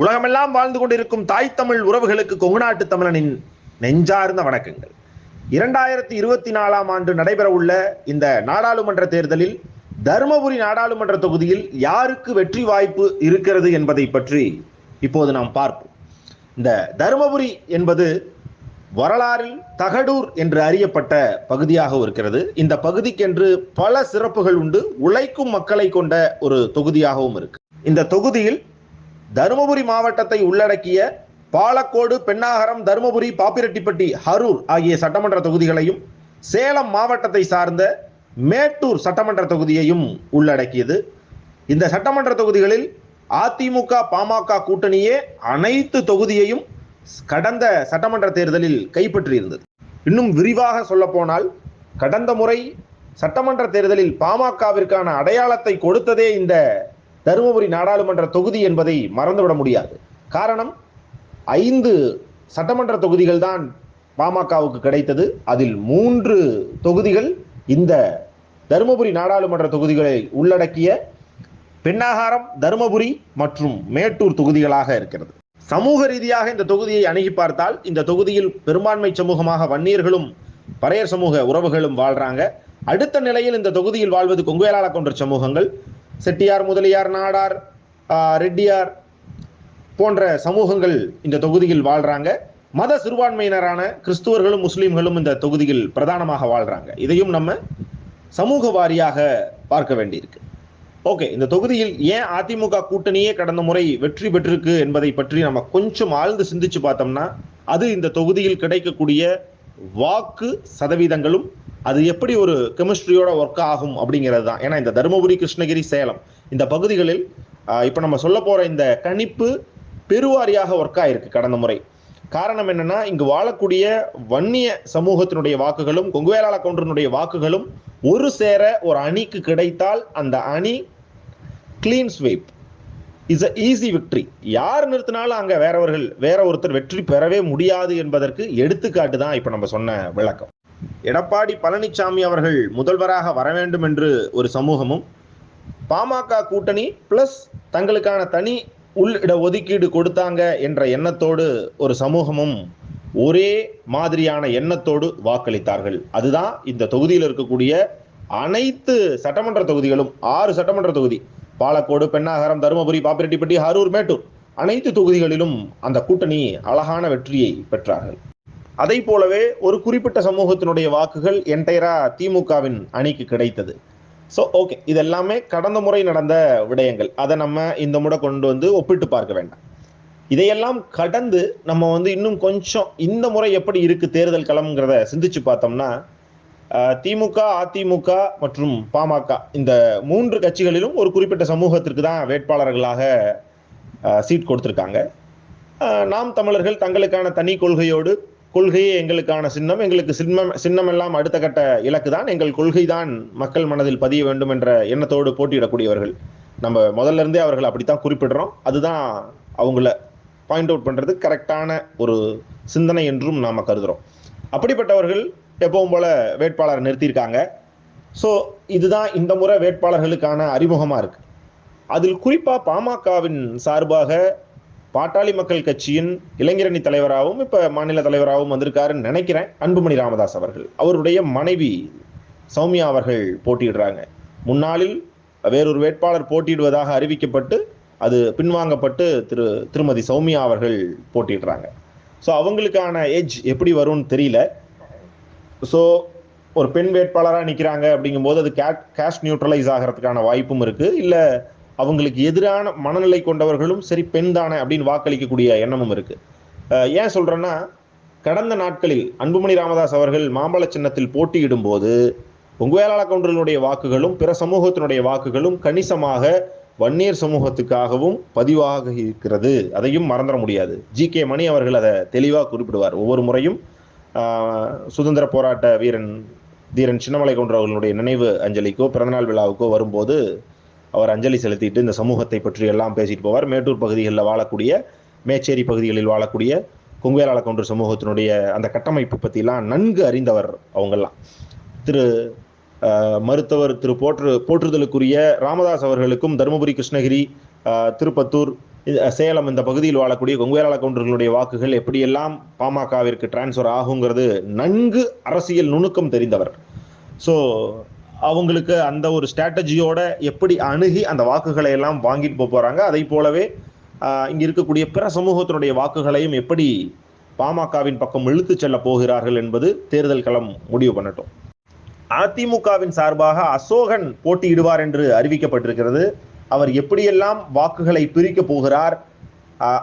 உலகமெல்லாம் வாழ்ந்து கொண்டிருக்கும் தாய் தமிழ் உறவுகளுக்கு கொங்குநாட்டு தமிழனின் நெஞ்சார்ந்த வணக்கங்கள். இரண்டாயிரத்தி இருபத்தி நாலாம் ஆண்டு நடைபெறவுள்ள இந்த நாடாளுமன்ற தேர்தலில் தருமபுரி நாடாளுமன்ற தொகுதியில் யாருக்கு வெற்றி வாய்ப்பு இருக்கிறது என்பதை பற்றி இப்போது நாம் பார்ப்போம். இந்த தருமபுரி என்பது வரலாறில் தகடூர் என்று அறியப்பட்ட பகுதியாக இருக்கிறது. இந்த பகுதிக்கென்று பல சிறப்புகள் உண்டு. உழைக்கும் மக்களை கொண்ட ஒரு தொகுதியாகவும் இருக்கு. இந்த தொகுதியில் தருமபுரி மாவட்டத்தை உள்ளடக்கிய பாலக்கோடு பெண்ணாகரம் தருமபுரி பாப்பிரெட்டிப்பட்டி ஹரூர் ஆகிய சட்டமன்ற தொகுதிகளையும் சேலம் மாவட்டத்தை சார்ந்த மேட்டூர் சட்டமன்ற தொகுதியையும் உள்ளடக்கியது. இந்த சட்டமன்ற தொகுதிகளில் அதிமுக பாமக கூட்டணியே அனைத்து தொகுதியையும் கடந்த சட்டமன்ற தேர்தலில் கைப்பற்றியிருந்தது. இன்னும் விரிவாக சொல்லப்போனால் கடந்த முறை சட்டமன்ற தேர்தலில் பாமகவிற்கான அடையாளத்தை கொடுத்ததே இந்த தருமபுரி நாடாளுமன்ற தொகுதி என்பதை மறந்துவிட முடியாது. காரணம் ஐந்து சட்டமன்ற தொகுதிகள் தான் பாமகவுக்கு கிடைத்தது. அதில் மூன்று தொகுதிகள் இந்த தருமபுரி நாடாளுமன்ற தொகுதிகளை உள்ளடக்கிய பெண்ணாகாரம் தருமபுரி மற்றும் மேட்டூர் தொகுதிகளாக இருக்கிறது. சமூக ரீதியாக இந்த தொகுதியை அணுகி பார்த்தால் இந்த தொகுதியில் பெரும்பான்மை சமூகமாக வன்னியர்களும் பறையர் சமூக உறவுகளும் வாழ்றாங்க. அடுத்த நிலையில் இந்த தொகுதியில் வாழ்வது கொங்குவேலாள கொன்ற சமூகங்கள். செட்டியார் முதலியார் நாடார் ரெட்டியார் போன்ற சமூகங்கள் இந்த தொகுதியில் வாழ்றாங்க. மத சிறுபான்மையினரான கிறிஸ்துவர்களும் முஸ்லீம்களும் இந்த தொகுதியில் பிரதானமாக வாழ்றாங்க. இதையும் நம்ம சமூக வாரியாக பார்க்க வேண்டியிருக்கு. ஓகே இந்த தொகுதியில் ஏன் அதிமுக கூட்டணியே கடந்த முறை வெற்றி பெற்றிருக்கு என்பதை பற்றி நம்ம கொஞ்சம் ஆழ்ந்து சிந்திச்சு பார்த்தோம்னா அது இந்த தொகுதியில் கிடைக்கக்கூடிய வாக்கு சதவீதங்களும் அது எப்படி ஒரு கெமிஸ்ட்ரியோட ஒர்க் ஆகும் அப்படிங்கிறது தான். ஏன்னா இந்த தருமபுரி கிருஷ்ணகிரி சேலம் இந்த பகுதிகளில் இப்போ நம்ம சொல்ல போகிற இந்த கணிப்பு பெருவாரியாக ஒர்க் ஆயிருக்கு கடந்த முறை. காரணம் என்னன்னா இங்கு வாழக்கூடிய வன்னிய சமூகத்தினுடைய வாக்குகளும் கொங்குவேலாள கவுண்டனுடைய வாக்குகளும் ஒரு சேர ஒரு அணிக்கு கிடைத்தால் அந்த அணி clean sweep is a easy victory யார் நிறுத்தினாலும் அங்கே வேறவர்கள் வேற ஒருத்தர் வெற்றி பெறவே முடியாது என்பதற்கு எடுத்துக்காட்டு தான் இப்போ நம்ம சொன்ன விளக்கம். எடப்பாடி பழனிசாமி அவர்கள் முதல்வராக வர வேண்டும் என்று ஒரு சமூகமும் பாமக கூட்டணி பிளஸ் தங்களுக்கான தனி உள் இட ஒதுக்கீடு கொடுத்தாங்க என்ற எண்ணத்தோடு ஒரு சமூகமும் ஒரே மாதிரியான எண்ணத்தோடு வாக்களித்தார்கள். அதுதான் இந்த தொகுதியில் இருக்கக்கூடிய அனைத்து சட்டமன்ற தொகுதிகளும் ஆறு சட்டமன்ற தொகுதி பாலக்கோடு பெண்ணாகரம் தருமபுரி பாப்பிரெட்டிப்பட்டி அரூர் மேட்டூர் அனைத்து தொகுதிகளிலும் அந்த கூட்டணி அழகான வெற்றியை பெற்றார்கள். அதை போலவே ஒரு குறிப்பிட்ட சமூகத்தினுடைய வாக்குகள் என்டையரா திமுகவின் அணிக்கு கிடைத்தது. ஸோ ஓகே இதெல்லாமே கடந்த முறை நடந்த விடயங்கள். அதை நம்ம இந்த முறை கொண்டு வந்து ஒப்பிட்டு பார்க்க வேண்டாம். இதையெல்லாம் கடந்து நம்ம வந்து இன்னும் கொஞ்சம் இந்த முறை எப்படி இருக்கு தேர்தல் களம்ங்கிறத சிந்திச்சு பார்த்தோம்னா திமுக அதிமுக மற்றும் பாமக இந்த மூன்று கட்சிகளிலும் ஒரு குறிப்பிட்ட சமூகத்திற்கு தான் வேட்பாளர்களாக சீட் கொடுத்துருக்காங்க. நாம் தமிழர்கள் தங்களுக்கான தனி கொள்கையோடு கொள்கையே எங்களுக்கான சின்னம். எங்களுக்கு சின்னம் சின்னம் எல்லாம் அடுத்த கட்ட இலக்கு தான் எங்கள் கொள்கை தான் மக்கள் மனதில் பதிய வேண்டும் என்ற எண்ணத்தோடு போட்டியிடக்கூடியவர்கள். நம்ம முதல்ல இருந்தே அவர்கள் அப்படித்தான் குறிப்பிடுறோம். அதுதான் அவங்கள பாயிண்ட் அவுட் பண்றது கரெக்டான ஒரு சிந்தனை என்றும் நாம கருதுறோம். அப்படிப்பட்டவர்கள் எப்பவும் போல வேட்பாளர் நிறுத்தியிருக்காங்க. ஸோ இதுதான் இந்த முறை வேட்பாளர்களுக்கான அறிமுகமாக இருக்கு. அதில் குறிப்பாக பாமகவின் சார்பாக பாட்டாளி மக்கள் கட்சியின் இளைஞரணி தலைவராகவும் இப்ப மாநில தலைவராகவும் வந்திருக்காருன்னு நினைக்கிறேன். அன்புமணி ராமதாஸ் அவர்கள். அவருடைய மனைவி சௌமியா அவர்கள் போட்டியிடுறாங்க. முன்னாளில் வேறொரு வேட்பாளர் போட்டியிடுவதாக அறிவிக்கப்பட்டு அது பின்வாங்கப்பட்டு திரு திருமதி சௌமியா அவர்கள் போட்டிடுறாங்க ஸோ அவங்களுக்கான எஜ் எப்படி வரும்னு தெரியல. ஸோ ஒரு பெண் வேட்பாளராக நிற்கிறாங்க அப்படிங்கும்போது அது கே கேஷ் நியூட்ரலைஸ் ஆகிறதுக்கான வாய்ப்பும் இருக்குது இல்லை அவங்களுக்கு எதிரான மனநிலை கொண்டவர்களும் சரி பெண் தானே அப்படின்னு வாக்களிக்கக்கூடிய எண்ணமும் இருக்கு. ஏன் சொல்றேன்னா கடந்த நாட்களில் அன்புமணி ராமதாஸ் அவர்கள் மாம்பழ சின்னத்தில் போட்டியிடும் போது பொங்குவேலாள கவுண்டர்களுடைய வாக்குகளும் பிற சமூகத்தினுடைய வாக்குகளும் கணிசமாக வன்னியர் சமூகத்துக்காகவும் பதிவாக இருக்கிறது. அதையும் மறந்துட முடியாது. ஜி. கே. மணி அவர்கள் அதை தெளிவாக குறிப்பிடுவார். ஒவ்வொரு முறையும் சுதந்திர போராட்ட வீரன் தீரன் சின்னமலை கவுண்டர் அவர்களுடைய நினைவு அஞ்சலிக்கோ பிறந்தநாள் விழாவுக்கோ வரும்போது அவர் அஞ்சலி செலுத்திட்டு இந்த சமூகத்தை பற்றி எல்லாம் பேசிட்டு போவார். மேட்டூர் பகுதிகளில் வாழக்கூடிய மேச்சேரி பகுதிகளில் வாழக்கூடிய கொங்குவேலாள சமூகத்தினுடைய அந்த கட்டமைப்பு பற்றிலாம் நன்கு அறிந்தவர் அவங்கெல்லாம். திரு மருத்துவர் திரு போற்று போற்றுதலுக்குரிய ராமதாஸ் அவர்களுக்கும் தருமபுரி கிருஷ்ணகிரி திருப்பத்தூர் இது, சேலம் இந்த பகுதியில் வாழக்கூடிய கொங்குவேலாள கவுண்டர்களுடைய வாக்குகள் எப்படியெல்லாம் பாமகவிற்கு டிரான்ஸ்ஃபர் ஆகுங்கிறது நன்கு அரசியல் நுணுக்கம் தெரிந்தவர். ஸோ அவங்களுக்கு அந்த ஒரு ஸ்ட்ராட்டஜியோட எப்படி அணுகி அந்த வாக்குகளை எல்லாம் வாங்கிட்டு போக போறாங்க. அதை போலவே இங்கே இங்க இருக்கக்கூடிய பிற சமூகத்தினுடைய வாக்குகளையும் எப்படி பாமகவின் பக்கம் இழுத்துச் செல்ல போகிறார்கள் என்பது தேர்தல் களம் முடிவு பண்ணட்டும். அதிமுகவின் சார்பாக அசோகன் போட்டியிடுவார் என்று அறிவிக்கப்பட்டிருக்கிறது. அவர் எப்படியெல்லாம் வாக்குகளை பிரிக்க போகிறார்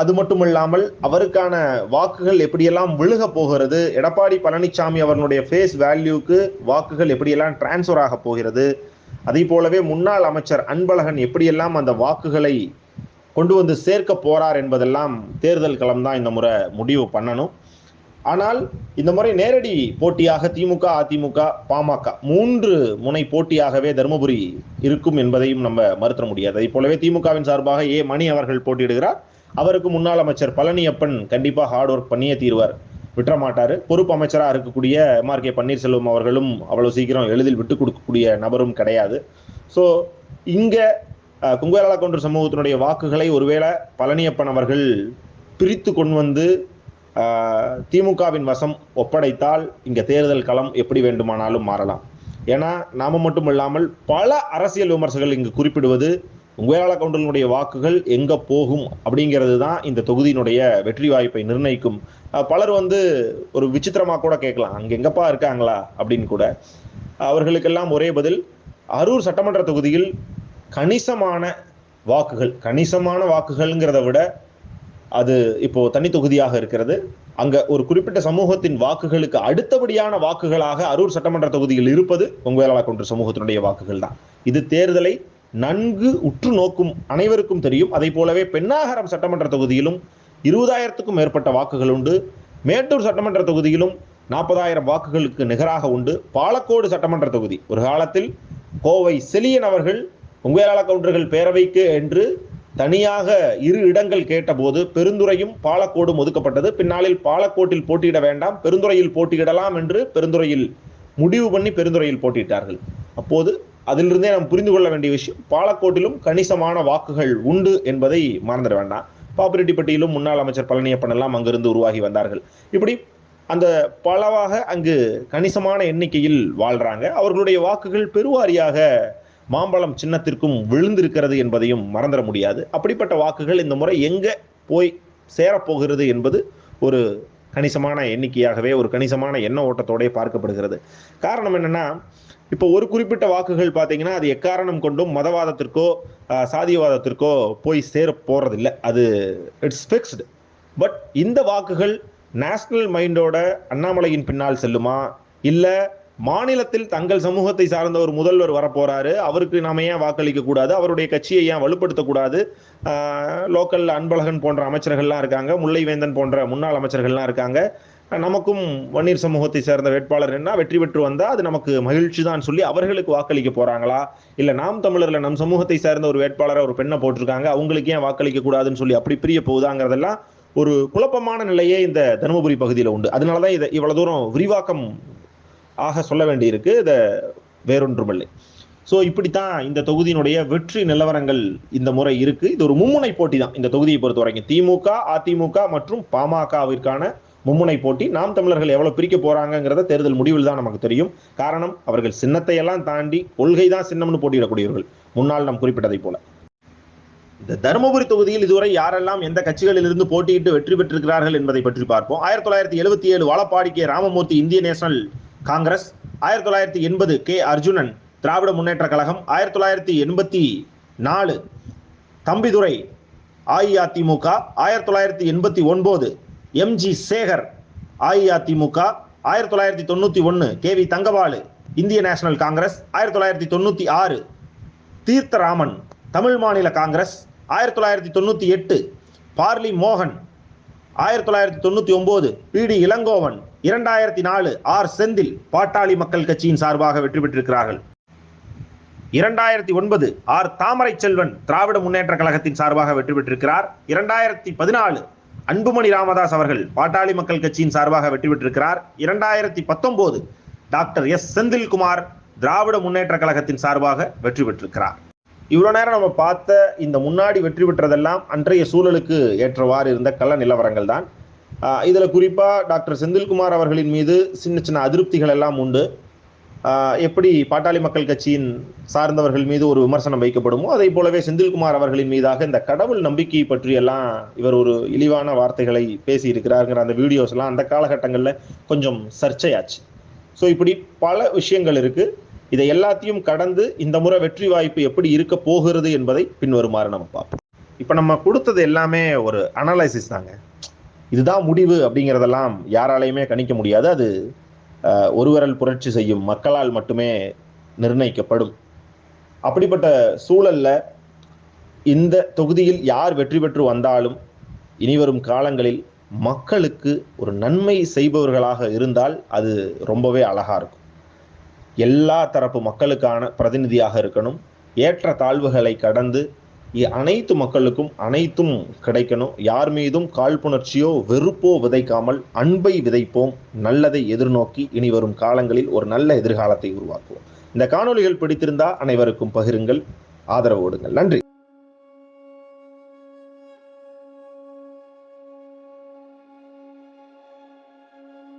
அது மட்டுமில்லாமல் அவருக்கான வாக்குகள் எப்படியெல்லாம் விழுக போகிறது எடப்பாடி பழனிசாமி அவர்களுடைய ஃபேஸ் வேல்யூக்கு வாக்குகள் எப்படியெல்லாம் டிரான்ஸ்ஃபர் ஆக போகிறது அதே போலவே முன்னாள் அமைச்சர் அன்பழகன் எப்படியெல்லாம் அந்த வாக்குகளை கொண்டு வந்து சேர்க்க போறார் என்பதெல்லாம் தேர்தல் களம் தான் இந்த முறை முடிவு பண்ணணும். ஆனால் இந்த முறை நேரடி போட்டியாக திமுக அதிமுக பாமக மூன்று முனை போட்டியாகவே தருமபுரி இருக்கும் என்பதையும் நம்ம மறுத்த முடியாது. அதை போலவே திமுகவின் சார்பாக ஏ மணி அவர்கள் போட்டியிடுகிறார். அவருக்கு முன்னாள் அமைச்சர் பழனியப்பன் கண்டிப்பாக ஹார்ட் ஒர்க் பண்ணியே தீர்வார். விட்டுற மாட்டார் பொறுப்பு அமைச்சராக இருக்கக்கூடிய எம்ஆர் கே பன்னீர்செல்வம் அவர்களும் அவ்வளோ சீக்கிரம் எளிதில் விட்டு கொடுக்கக்கூடிய நபரும் கிடையாது. ஸோ இங்கே அஹ், குங்குவேலாள கவுண்டர் சமூகத்தினுடைய வாக்குகளை ஒருவேளை பழனியப்பன் அவர்கள் பிரித்து கொண்டு வந்து திமுகவின் வசம் ஒப்படைத்தால் இங்கே தேர்தல் களம் எப்படி வேண்டுமானாலும் மாறலாம். ஏன்னா நாம மட்டும் இல்லாமல் பல அரசியல் விமர்சகர்கள் இங்கு குறிப்பிடுவது உங்களாள கவுண்டனுடைய வாக்குகள் எங்க போகும் அப்படிங்கிறது தான் இந்த தொகுதியினுடைய வெற்றி வாய்ப்பை நிர்ணயிக்கும். பலர் வந்து ஒரு விசித்திரமா கூட கேட்கலாம். அங்க எங்கப்பா இருக்காங்களா? அப்படின்னு கூட. அவர்களுக்கெல்லாம் ஒரே பதில் அரூர் சட்டமன்ற தொகுதியில் கணிசமான வாக்குகள் கணிசமான வாக்குகள்ங்கிறத விட அது இப்போ தனி தொகுதியாக இருக்கிறது. அங்க ஒரு குறிப்பிட்ட சமூகத்தின் வாக்குகளுக்கு அடுத்தபடியான வாக்குகளாக அரூர் சட்டமன்ற தொகுதியில் இருப்பது பொங்குவேலாள கொன்ற சமூகத்தினுடைய வாக்குகள் தான். இது தேர்தலை நன்கு உற்று நோக்கும் அனைவருக்கும் தெரியும். அதை போலவே பெண்ணாகரம் சட்டமன்ற தொகுதியிலும் இருபதாயிரத்துக்கும் மேற்பட்ட வாக்குகள் உண்டு. மேட்டூர் சட்டமன்ற தொகுதியிலும் நாற்பதாயிரம் வாக்குகளுக்கு நிகராக உண்டு. பாலக்கோடு சட்டமன்ற தொகுதி. ஒரு காலத்தில் கோவை செலியன் அவர்கள் உங்களாள கவுண்டர்கள் பேரவைக்கு என்று தனியாக இரு இடங்கள் கேட்டபோது பெருந்துறையும் பாலக்கோடும் ஒதுக்கப்பட்டது. பின்னாளில் பாலக்கோட்டில் போட்டியிட வேண்டாம் பெருந்துறையில் போட்டியிடலாம் என்று பெருந்துறையில் முடிவு பண்ணி பெருந்துறையில் போட்டியிட்டார்கள். அப்போது அதிலிருந்தே நாம் புரிந்து கொள்ள வேண்டிய விஷயம் பாலக்கோட்டிலும் கணிசமான வாக்குகள் உண்டு என்பதை மறந்துட வேண்டாம். பாப்பிரெட்டிப்பட்டியிலும் முன்னாள் அமைச்சர் பழனியப்பன் எல்லாம் அங்கிருந்து உருவாகி வந்தார்கள். இப்படி அந்த பலவாக அங்கு கணிசமான எண்ணிக்கையில் வாழ்றாங்க. அவர்களுடைய வாக்குகள் பெருவாரியாக மாம்பழம் சின்னத்திற்கும் விழுந்திருக்கிறது என்பதையும் மறந்துட முடியாது. அப்படிப்பட்ட வாக்குகள் இந்த முறை எங்க போய் சேரப்போகிறது என்பது ஒரு கணிசமான எண்ணிக்கையாகவே ஒரு கணிசமான எண்ண ஓட்டத்தோடே பார்க்கப்படுகிறது. காரணம் என்னன்னா இப்போ ஒரு குறிப்பிட்ட வாக்குகள் பார்த்தீங்கன்னா அது எக்காரணம் கொண்டும் மதவாதத்திற்கோ சாதியவாதத்திற்கோ போய் சேர போகிறதில்ல அது இட்ஸ் ஃபிக்ஸ்டு பட் இந்த வாக்குகள் நேஷனல் மைண்டோட அண்ணாமலையின் பின்னால் செல்லுமா? இல்லை மாநிலத்தில் தங்கள் சமூகத்தை சார்ந்த ஒரு முதல்வர் வரப்போறாரு? அவருக்கு நாம ஏன் வாக்களிக்க கூடாது? அவருடைய கட்சியை ஏன் வலுப்படுத்தக்கூடாது லோக்கல் அன்பழகன் போன்ற அமைச்சர்கள்லாம் இருக்காங்க முல்லைவேந்தன் போன்ற முன்னாள் அமைச்சர்கள்லாம் இருக்காங்க. நமக்கும் வன்னியர் சமூகத்தை சேர்ந்த வேட்பாளர் என்ன? வெற்றி பெற்று வந்தால் அது நமக்கு மகிழ்ச்சி தான் சொல்லி அவர்களுக்கு வாக்களிக்க போகிறாங்களா இல்லை நாம் தமிழரில் நம் சமூகத்தை சேர்ந்த ஒரு வேட்பாளரை ஒரு பெண்ணை போட்டிருக்காங்க அவங்களுக்கு ஏன் வாக்களிக்க கூடாதுன்னு சொல்லி அப்படி பிரிய போகுதாங்கிறதெல்லாம் ஒரு குழப்பமான நிலையே இந்த தருமபுரி பகுதியில் உண்டு. அதனால தான் இதை இவ்வளோ தூரம் விரிவாக்கம் ஆக சொல்ல வேண்டியிருக்கு. இதை வேறொன்றுமில்லை. ஸோ இப்படித்தான் இந்த தொகுதியினுடைய வெற்றி நிலவரங்கள் இந்த முறை இருக்கு. இது ஒரு மும்முனை போட்டி தான் இந்த தொகுதியை பொறுத்த வரைக்கும் திமுக அதிமுக மற்றும் பாமகவிற்கான மும்முனை போட்டி நாம் தமிழர்கள் எவ்வளவு பிரிக்க போறாங்கிறத தேர்தல் முடிவில் தான் நமக்கு தெரியும். காரணம் அவர்கள் சின்னத்தை எல்லாம் தாண்டி கொள்கை தான் சின்னம்னு போட்டியிடக்கூடியவர்கள். முன்னால் நாம் குறிப்பிட்டதை போல. இந்த தருமபுரி தொகுதியில் இதுவரை யாரெல்லாம் எந்த கட்சிகளில் இருந்து போட்டியிட்டு வெற்றி பெற்றிருக்கிறார்கள் என்பதை பற்றி பார்ப்போம். ஆயிரத்தி தொள்ளாயிரத்தி எழுபத்தி ஏழு வாழப்பாடி கே ராமமூர்த்தி இந்திய நேஷனல் காங்கிரஸ் ஆயிரத்தி தொள்ளாயிரத்தி எண்பது கே அர்ஜுனன் திராவிட முன்னேற்ற கழகம் ஆயிரத்தி தொள்ளாயிரத்தி எண்பத்தி நாலு தம்பிதுரை அஇஅதிமுக ஆயிரத்தி தொள்ளாயிரத்தி எண்பத்தி ஒன்பது எம்ஜி சேகர் அஇஅதிமுக ஆயிரத்தி தொள்ளாயிரத்தி தொண்ணூற்றி ஒன்று கே வி தங்கபாலு இந்திய நேஷனல் காங்கிரஸ் ஆயிரத்தி தொள்ளாயிரத்தி தொண்ணூற்றி ஆறு தீர்த்தராமன் தமிழ் மாநில காங்கிரஸ் ஆயிரத்தி தொள்ளாயிரத்தி தொண்ணூற்றி எட்டு பார்லி மோகன் ஆயிரத்தி தொள்ளாயிரத்தி தொண்ணூற்றி ஒம்பது பி டி இளங்கோவன் இரண்டாயிரத்தி நாலு ஆர். செந்தில் பாட்டாளி மக்கள் கட்சியின் சார்பாக வெற்றி பெற்றிருக்கிறார்கள். இரண்டாயிரத்தி ஒன்பது ஆர். தாமரை செல்வன் திராவிட முன்னேற்ற கழகத்தின் சார்பாக வெற்றி பெற்றிருக்கிறார். இரண்டாயிரத்தி பதினாலு அன்புமணி ராமதாஸ் அவர்கள் பாட்டாளி மக்கள் கட்சியின் சார்பாக வெற்றி பெற்றிருக்கிறார் இரண்டாயிரத்தி பத்தொன்பது டாக்டர் எஸ். செந்தில்குமார் திராவிட முன்னேற்ற கழகத்தின் சார்பாக வெற்றி பெற்றிருக்கிறார் இவ்வளோ நேரம் நம்ம பார்த்த இந்த முன்னாடி வெற்றி பெற்றதெல்லாம் அன்றைய சூழலுக்கு ஏற்றவாறு இருந்த கள்ள நிலவரங்கள் தான். இதில் குறிப்பாக டாக்டர் செந்தில்குமார் அவர்களின் மீது சின்ன சின்ன அதிருப்திகள் எல்லாம் உண்டு. எப்படி பாட்டாளி மக்கள் கட்சியின் சார்ந்தவர்கள் மீது ஒரு விமர்சனம் வைக்கப்படுமோ அதை போலவே செந்தில்குமார் அவர்களின் மீதாக இந்த கடவுள் நம்பிக்கை பற்றியெல்லாம் இவர் ஒரு இழிவான வார்த்தைகளை பேசி இருக்கிறாருங்கிற அந்த வீடியோஸ் எல்லாம் அந்த காலகட்டங்களில் கொஞ்சம் சர்ச்சையாச்சு. ஸோ இப்படி பல விஷயங்கள் இருக்கு. இதை எல்லாத்தையும் கடந்து இந்த முறை வெற்றி வாய்ப்பு எப்படி இருக்க போகிறது என்பதை பின்வருமாறு நம்ம பார்ப்போம். இப்போ நம்ம கொடுத்தது எல்லாமே ஒரு அனலைசிஸ் தாங்க. இதுதான் முடிவு அப்படிங்கிறதெல்லாம் யாராலையுமே கணிக்க முடியாது. அது ஒருவரல் புரட்சி செய்யும் மக்களால் மட்டுமே நிர்ணயிக்கப்படும். அப்படிப்பட்ட சூழல்ல இந்த தொகுதியில் யார் வெற்றி பெற்று வந்தாலும் இனிவரும் காலங்களில் மக்களுக்கு ஒரு நன்மை செய்பவர்களாக இருந்தால் அது ரொம்பவே அழகா இருக்கும். எல்லா தரப்பு மக்களுக்கான பிரதிநிதியாக இருக்கணும். ஏற்ற தாழ்வுகளை கடந்து அனைத்து மக்களுக்கும் அனைத்தும் கிடைக்கணும். யார் மீதும் காழ்ப்புணர்ச்சியோ வெறுப்போ விதைக்காமல் அன்பை விதைப்போம். நல்லதை எதிர்நோக்கி இனி வரும் காலங்களில் ஒரு நல்ல எதிர்காலத்தை உருவாக்குவோம். இந்த காணொளிகள் பிடித்திருந்தா அனைவருக்கும் பகிருங்கள். ஆதரவு நன்றி.